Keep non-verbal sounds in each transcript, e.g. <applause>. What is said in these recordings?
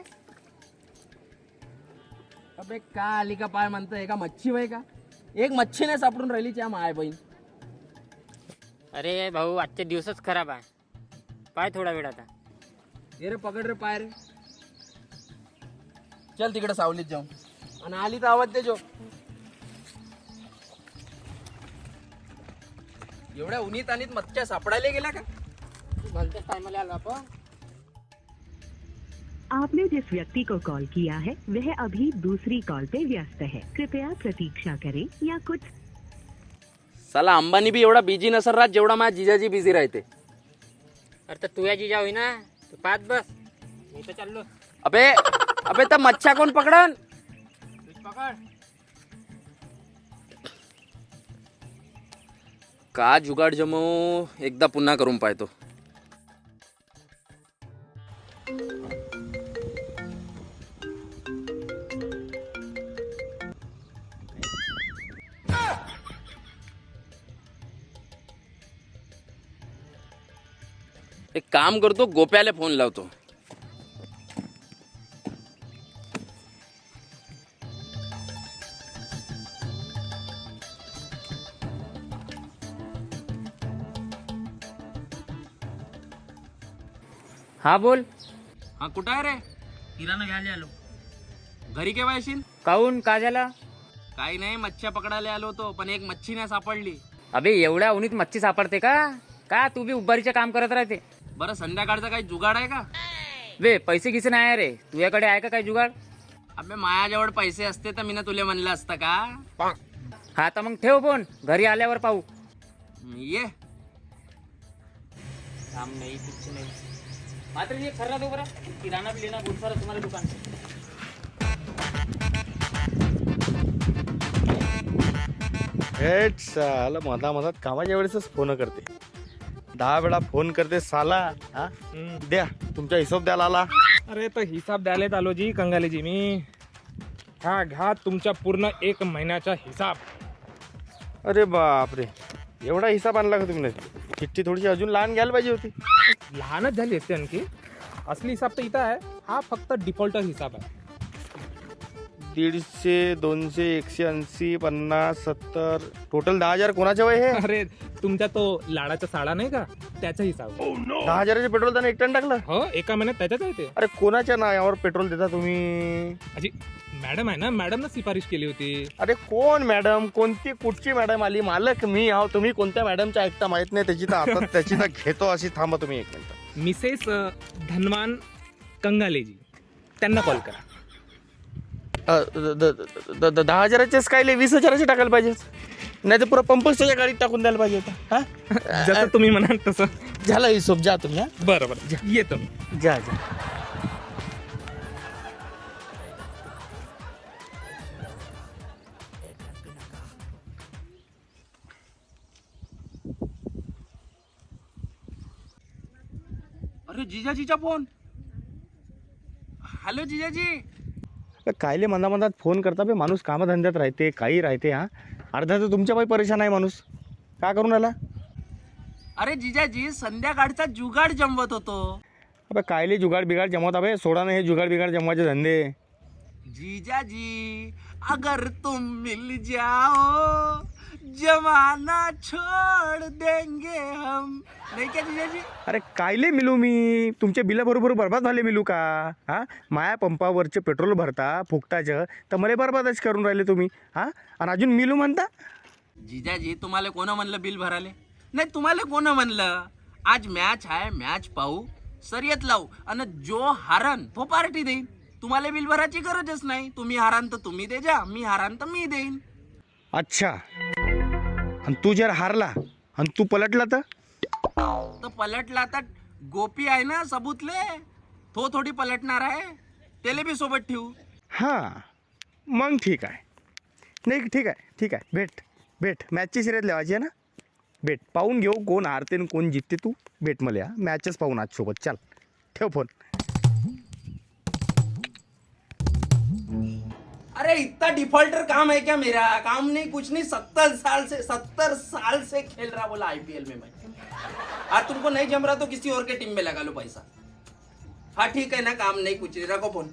बस अबे का आली का पाय म्हणतोय? का मच्छी वय का? एक मच्छी नाही सापडून राहिली त्या माय बहीण. अरे भाऊ आजचे दिवसच खराब आहे. पाय थोडा वेळ आता. ये रे पकड रे पाय रे. चल तिकडे सावलीत जाऊ. आणि आली तर आवाज दे जो. एवढ्या उन्हीत आणीत मच्छ्या सापडायला गेल्या का? भलत्याच टायमाला आलो आपण. आपने जिस व्यक्ति को कॉल किया है वह अभी दूसरी कॉल पे व्यस्त है। कृपया प्रतीक्षा करें या कुछ साला अंबानी बी एवढा बिझी नसर राहत जेवढा माझ्या जिजाजी बिझी राहते. अरे तर तू या जिजा होई ना तू पाच बस. मी तर चाललो. अबे अबे तर मच्छा कोण पकडन? तूच पकड. का जुगाड जमो एकदा पुन्हा करून पाहतो. एक काम करतो गोप्याला फोन लावतो. हा बोल. हा कुठं आहे रे? किराणा घ्यायला आलो. घरी केव्हा येशील? काहून? का झाला? काही नाही मच्छ्या पकडायला आलो होतो पण एक मच्छी नाही सापडली. अबे एवढ्या उन्हीत मच्छी सापडते का? का तू बी उभारीचं काम करत राहते? बरं संध्याकाळचा काही जुगाड आहे का? वे पैसे किसे नाही आहे रे? तुझ्याकडे आहे का काय जुगाड? अबे मायाजवळ पैसे असते तर मी ना तुला म्हणलं असतं का? हा तर मग ठेव फोन. घरी आल्यावर पाहू. ये. काम नाही कुछ नाही. मात्र ये खर्रा दो बरा किराणा भी लेना बहुत सारा तुम्हारे दुकान मधा मधात कामाच्या वेळेसच फोन करते. दहा वेळा फोन करते साला हा? द्या तुमचा हिशोब द्यायला आला अरे तर हिसाब द्यायला आलो जी कंगालीजी मी. हा घ्या तुमच्या पूर्ण एक महिन्याचा हिसाब. अरे बापरे. एवढा हिसाब आणला का तुम्ही? चिठ्ठी थोडीशी अजून लहान घ्यायला पाहिजे होती. लहानच झाली असते आणखी. असली हिसाब तर इथं आहे. हा फक्त डिफॉल्टर हिसाब आहे. दीडशे दोनशे एकशे ऐंशी पन्नास सत्तर. टोटल दहा हजार कोणाच्या वय हे? अरे तुमच्या तो लाडाचा साडा नाही का? त्याचा हिसाब. दहा हजाराचे पेट्रोल त्याने एकटन टाकलं? हो एका महिन्यात त्याच्याच आहे ते. अरे कोणाच्या नावावर पेट्रोल देता तुम्ही? अजी मॅडम आहे ना? मॅडमनं सिफारिश केली होती. अरे कोण मॅडम? कोणती कुठची मॅडम आली? मालक मी आहो. तुम्ही कोणत्या मॅडमच्या ऐकता माहीत नाही. त्याची तर आता <laughs> त्याची तर घेतो अशी. थांबा तुम्ही एक मिनिट. मिसेस अ, धनवान कंगालेजी. त्यांना कॉल करा. अ, द- द- द- द- दहा हजाराचेच काय? लय वीस हजाराचे टाकायला पाहिजे नाही तर पुरा पंपच त्याच्या गाडीत टाकून द्यायला पाहिजे होता. हा? <laughs> जसं तुम्ही म्हणाल तसं. झाला हिशोब जा तुम्ही हा. बरं बरं. येतो जा जा. अरे जिजाजीचा फोन हॅलो जिजाजी. कायले मंदा मंदात फोन करता बे माणूस कामधंद्यात राहते काही राहते हा. अर्धा तर तुमच्या पायी परेशान आहे माणूस. का करून आला? अरे जिजाजी संध्याकाळचा जुगाड जमवत होतो. अबे कायले जुगाड बिगाड जमवत? अबे सोडा ना हे जुगाड बिगाड जमवायचे धंदे. जीजाजी अगर तुम मिल जाओ जमाना छोड़ देंगे हम। नाही क्या जीजाजी? अरे कायले मिलू मी? तुमचे बिलं बरोबर बरबाद झाले मिलू का? हा? माया पंपावरचे पेट्रोल भरता फुकटाचं तर मला बरबादच करून राहिले तुम्ही हा? आणि अजून मिलू म्हणता? जीजाजी तुम्हाला कोण म्हणलं बिल भराले? नाही तुम्हाला कोण म्हणलं? आज मॅच आहे मॅच पाहू शर्यत लावू आणि जो हारन तो पार्टी देईन. तुम्हाला बिल भरायची गरजच नाही. तुम्ही हारान तर तुम्ही दे जा. मी हारान तर मी देईन. अच्छा. आणि तू जर हारला आणि तू पलटला तर? तर पलटला तर गोपी आहे ना सबूतले? तो थोडी पलटणार आहे. त्याला बी सोबत ठेवू. हां. मग ठीक आहे. नाही ठीक आहे. ठीक आहे. भेट. भेट. मॅचची शर्यत लावायची आहे ना? भेट. पाहून घेऊ कोण हारते आणि कोण जिंकते तू. भेट मला मॅचच पाहून आज सोबत. चाल. ठेव फोन. अरे इतना डिफॉल्टर काम है क्या मेरा? काम नहीं कुछ नहीं सत्तर साल से सत्तर साल से खेल रहा बोला आईपीएल में मैं। आज तुमको नहीं जम रहा तो किसी और के टीम में लगा लो पैसा। हा ठीक आहे ना काम नाही कुछ नाही राखो फोन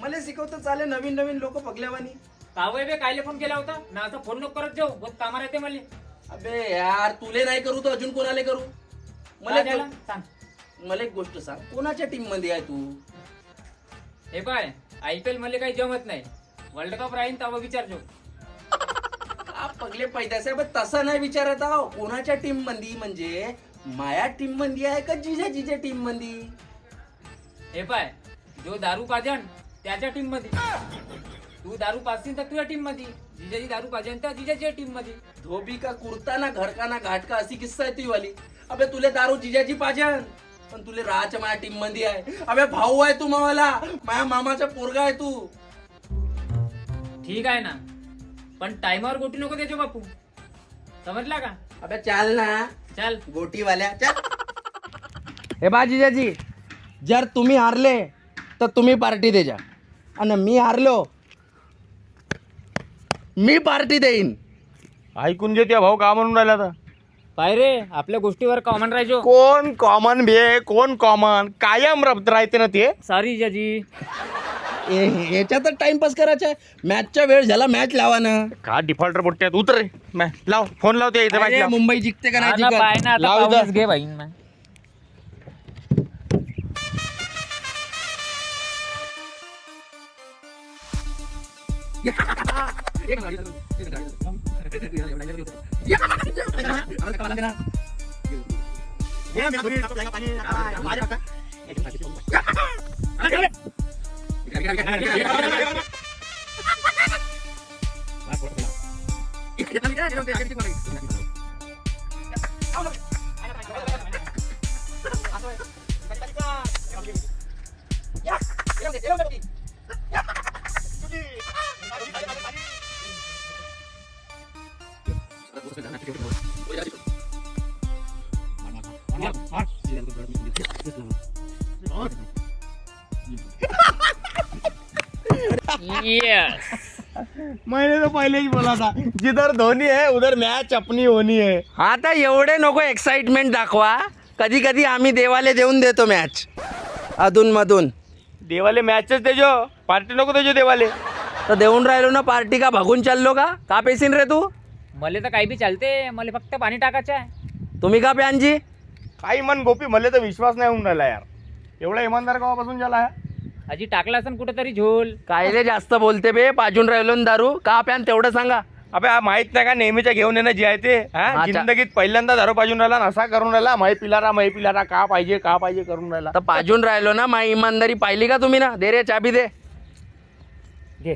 मला शिकवतं चाले नवीन नवीन लोक पगल्यावानी। कावय बे कायले फोन केला होता? ना असं फोन नको करत जाऊ बहुत कामाला येते मला। अबे यार तुले नाही करू तर अजून कोणाला करू? मला? सांग. मला एक गोष्ट सांग कोणाच्या टीममध्ये आहे तू? हे पाय आय पी एलमध्ये काही जमत नाही. वर्ल्ड कप राहीन तेव्हा विचारजो का पगले पैदास आहे तसं नाही विचारत आहो. कोणाच्या टीममध्ये म्हणजे माया टीममध्ये आहे का जिजा जिजा टीममध्ये हे पाय जो दारू पाजन त्याच्या टीममध्ये तू दारू पाजशील तर तुझ्या टीममध्ये जिजाजी दारू पाजन तर जिजाच्या टीममध्ये धोबी का कुर्ता ना घर का ना घाट का अशी किस्सा आहे ती वाली अबे तुले दारू जिजाची पाजन. पण तुले राहाच्या माझ्या टीममध्ये आहे. अबे भाऊ आहे तू मावाला. माझ्या मामाचा पोरगा आहे तू. ठीक आहे ना. पण टाइमावर गोटी नको त्याच्या बापू. समजला का? अबे चाल ना. चल. गोटीवाल्या चल. हे बा जिजाजी जर तुम्ही हारले तर तुम्ही पार्टी द्याजा आणि मी हारलो मी पार्टी देईन. ऐकून घे त्या भाऊ का म्हणून राहिला आता? पाय रे आपल्या गोष्टीवर कॉमन राहायचो कोण कॉमन बे कोण कॉमन कायम रब राहते ना ते सॉरी जिजाजी ए- याच्यातच टाइमपास करायचा आहे मॅचचा वेळ झाला मॅच लावा ना का डिफॉल्टर बोलते उतर रे मॅ लाव फोन लावते इथे match अरे, लाव. मुंबई जिंकते का नाही हा ना, पाय ना, जिंकत? आता लाव इथं. पाहूनच घे ना. Ya, ya, ya, ya, ya, मैंने तो पहले ही बोला था जिधर धोनी है उधर मैच अपनी होनी है आता एवढे नको एक्साइटमेंट दाखवा. कधी कधी आम्ही देवाले देऊन देतो मॅच अधून मधून देवाले मॅचच देजो. पार्टी नको देजो देवाले. तर देऊन राहिलो ना पार्टी का भागून चाललो का? का पेसीन रे तू? मला तर काही बी चालते मला फक्त पाणी टाकायचं आहे. तुम्ही का प्यानजी? काही मन गोपी मला तर विश्वास नाही होऊन राहिला यार. एवढा इमानदार गावापासून झाला आजी टाकला असन कुठेतरी झोल. कायले जास्त बोलते बे पाजून राहिलो ना दारू. का प्यान तेवढं सांगा. अबे हा माहीत नाही का नेहमीच्या घेऊन येणं जे आहे ते? हा? अच्छा. जिंदगीत पहिल्यांदा दारू पाजून राहिला आणि असा करून राहिला मै पिलारा मै पिलारा का पाहिजे का पाहिजे करून राहिला. तर पाजून राहिलो ना माई इमानदारी पाहिली का तुम्ही ना? दे रे चाबी दे. घे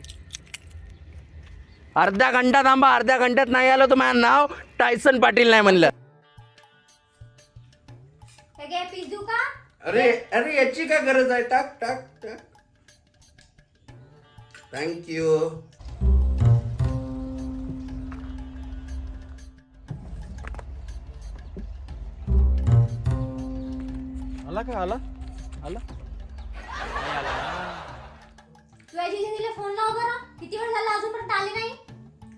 अर्ध्या घंटा थांबा अर्ध्या घंट्यात नाही आलो तर माझं नाव टायसन पाटील नाही म्हणलं. का? अरे अरे याची काय गरज आहे? टाक टाक टाक. थँक्यू आला का? आला? आला? तुझ्या फोन लाव बरं. किती वेळ झाला अजूनपर्यंत आले नाही?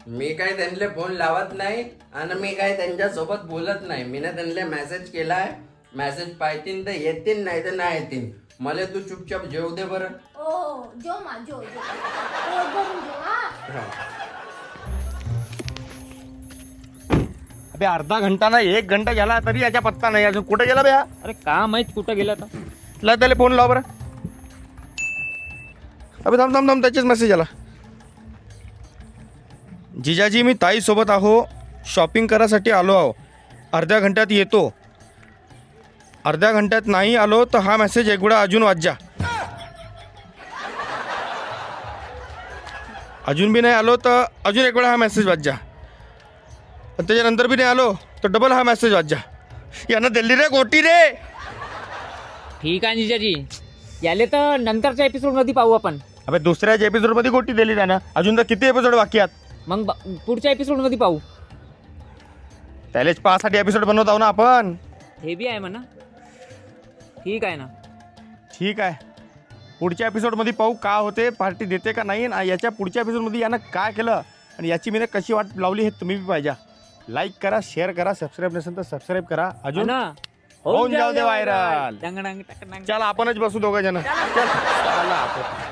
मी काय त्यांना फोन लावत नाही आणि मी काय त्यांच्यासोबत बोलत नाही. मी ना त्यांना मेसेज केलाय. मेसेज पाहतील तर येतील नाही तर नाही येतील मला तू चुपचाप जेव दे बरं. ओ जो मा जो जो पोट भरून जेव हा. अबे अर्धा घंटा ना एक घंटा झाला तरी याच्या पत्ता नाही अजून. कुठे गेला बे हा? अरे का माहीत कुठं गेला तर ला त्याला फोन लाव बरं. अबे थांब थांब थांब त्याचेच मेसेज आला. जिजाजी मी ताईसोबत आहो. शॉपिंग करासाठी आलो आहो. अर्ध्या घंट्यात येतो. अर्ध्या घंट्यात नाही आलो तर हा मेसेज एकवेळा अजून वाचा. अजून बी नाही आलो तर अजून एक वेळा हा मेसेज वाचा. आणि त्याच्यानंतर बी नाही आलो तर डबल हा मेसेज वाचा. यानं दिल्ली रे गोटी रे. ठीक आहे जिजाजी. याले तर नंतरच्या एपिसोडमध्ये पाहू आपण. अबे दुसऱ्याच एपिसोडमध्ये गोटी दिली त्यानं. अजून तर किती एपिसोड बाकी आहेत? मग ब- पुढच्या एपिसोडमध्ये पाहू. त्यालेच पाचसाठी एपिसोड बनवत आहो ना आपण. हे बी आहे म्हणा. ठीक आहे ना. ठीक आहे. पुढच्या एपिसोडमध्ये पाहू का होते पार्टी देते का नाही आणि याच्या पुढच्या एपिसोडमध्ये यानं काय केलं आणि याची मी कशी वाट लावली हे तुम्ही बी पाहिजे. लाईक करा शेअर करा सबस्क्राईब नसेल तर सबस्क्राईब करा. अजून ना. होऊन जाऊ दे व्हायरल चल आपणच बसू दोघं जण. चल. चला आपण